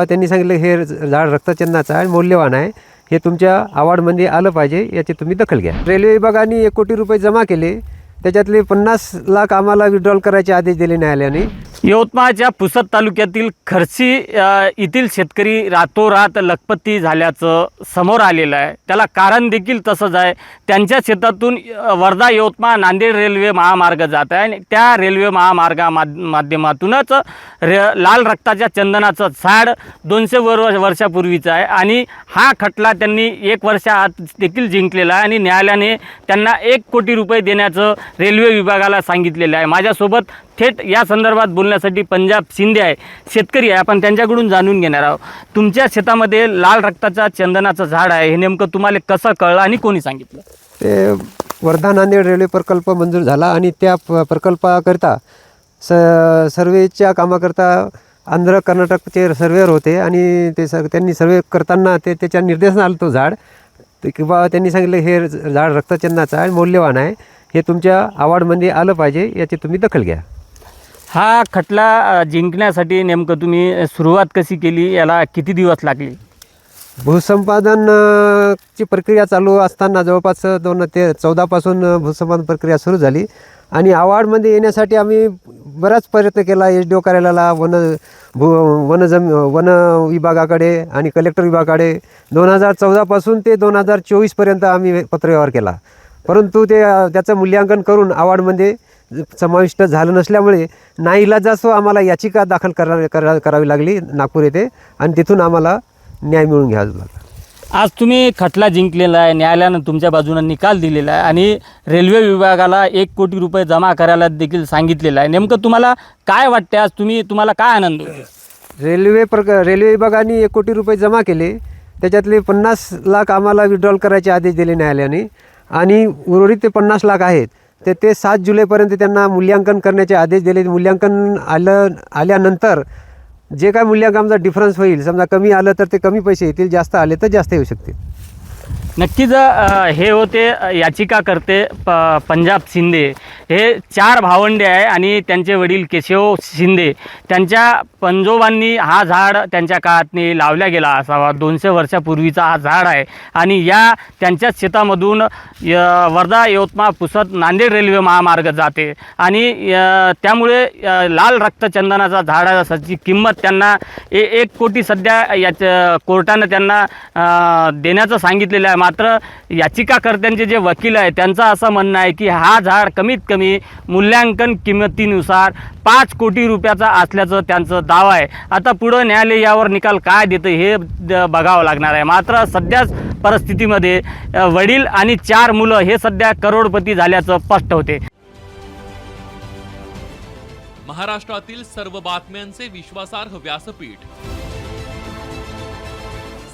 त्यांनी सांगितलं हे झाड रक्तचंदाचं आहे मौल्यवान आहे. हे तुमच्या अवॉर्डमध्ये आलं पाहिजे याची तुम्ही दखल घ्या. रेल्वे विभागाने एक कोटी रुपये जमा केले. त्याच्यातले पन्नास लाख आम्हाला विड्रॉल करायचे आदेश दिले न्यायालयाने. यवतमाळच्या पुसद तालुक्यातील खर्ची अ, येथील शेतकरी रातोरात लखपती झाल्याचं समोर आलेलं आहे. त्याला कारण देखील तसंच आहे. त्यांच्या शेतातून अ, वर्धा यवतमाळ नांदेड रेल्वे महामार्ग जात आहे आणि त्या रेल्वे महामार्गा माध माध्यमातूनच रे लाल रक्ताच्या चंदनाचं झाड दोनशे वर वर्षापूर्वीचं आहे आणि हा खटला त्यांनी एक वर्षा आत देखील जिंकलेला आहे आणि न्यायालयाने त्यांना एक कोटी रुपये देण्याचं रेल्वे विभागाला सांगितलेलं आहे. माझ्यासोबत थेट या संदर्भात बोलण्यासाठी पंजाब शिंदे आहे शेतकरी आहे. आपण त्यांच्याकडून जाणून घेणार आहोत. तुमच्या शेतामध्ये लाल रक्ताचा चंदनाचं झाड आहे. हे नेमकं तुम्हाला कसं कळलं आणि कोणी सांगितलं? ते वर्धा नांदेड रेल्वे प्रकल्प मंजूर झाला आणि त्या प प्रकल्पाकरिता स सर्वेच्या कामाकरता आंध्र कर्नाटकचे सर्वेअर होते आणि ते सर त्यांनी सर्वे करताना ते त्याच्या निर्देशन आलं तो झाड ते किंवा त्यांनी सांगितलं हे झाड रक्तचंदनाचं आहे मौल्यवान आहे. हे तुमच्या अवॉर्डमध्ये आलं पाहिजे याची तुम्ही दखल घ्या. हा खटला जिंकण्यासाठी नेमकं तुम्ही सुरुवात कशी केली याला किती दिवस लागले? भूसंपादन अ, ची प्रक्रिया चालू असताना जवळपास दोन ते चौदापासून भूसंपादन प्रक्रिया सुरू झाली. आणि अवॉर्डमध्ये येण्यासाठी आम्ही बराच प्रयत्न केला एच डी ओ कार्यालयाला वन भू वन जम वन विभागाकडे आणि कलेक्टर विभागाकडे. दोन हजार चौदापासून ते दोन हजार चोवीसपर्यंत आम्ही पत्रव्यवहार केला. परंतु ते त्याचं मूल्यांकन करून अवॉर्डमध्ये समाविष्ट झालं नसल्यामुळे नाईलाजास्तव आम्हाला याचिका दाखल करा करा करावी लागली नागपूर येथे आणि तिथून आम्हाला न्याय मिळून घ्यावा लागला. आज तुम्ही खटला जिंकलेला आहे न्यायालयानं तुमच्या बाजूनं निकाल दिलेला आहे आणि रेल्वे विभागाला एक कोटी रुपये जमा करायला देखील सांगितलेलं आहे. नेमकं तुम्हाला काय वाटते आज तुम्ही तुम्हाला काय आनंद रेल्वे प्रक रेल्वे विभागाने एक कोटी रुपये जमा केले. त्याच्यातले पन्नास लाख आम्हाला विड्रॉल करायचे आदेश दिले न्यायालयाने. आणि उर्वरित ते पन्नास लाख आहेत. तर ते सात जुलैपर्यंत त्यांना मूल्यांकन करण्याचे आदेश दिले. मूल्यांकन आलं आल्यानंतर जे काय मूल्यांकनाचा डिफरन्स होईल समजा कमी आलं तर ते कमी पैसे येतील जास्त आले तर जास्त येऊ शकतील. नक्कीच हे होते याचिका करते प पंजाब शिंदे. हे चार भावंडे आहे आणि त्यांचे वडील केशव शिंदे. त्यांच्या पंजोबांनी हा झाड त्यांच्या काळातनी लावला गेला असावा. दोनशे वर्षापूर्वीचा हा झाड आहे. आणि या त्यांच्याच शेतामधून य वर्धा यवतमाळ पुसद नांदेड रेल्वे महामार्ग जाते. आणि य त्यामुळे लाल रक्तचंदनाचा झाडाची किंमत त्यांना ए एक कोटी सध्या याच्या कोर्टानं त्यांना देण्याचं सांगितलेलं आहे. मात्र याचिकाकर्त्यांचे जे वकील आहे त्यांचं असं म्हणणं आहे की हा झाड कमीत कमी मूल्यांकन किंमतीनुसार पाच कोटी रुपयाचा असल्याचं त्यांचं दावा आहे. आता पुढं न्यायालय यावर निकाल काय देतं हे बघावं लागणार आहे. मात्र सध्याच परिस्थितीमध्ये वडील आणि चार मुलं हे सध्या करोडपती झाल्याचं स्पष्ट होते. महाराष्ट्रातील सर्व बातम्यांचे विश्वासार्ह व्यासपीठ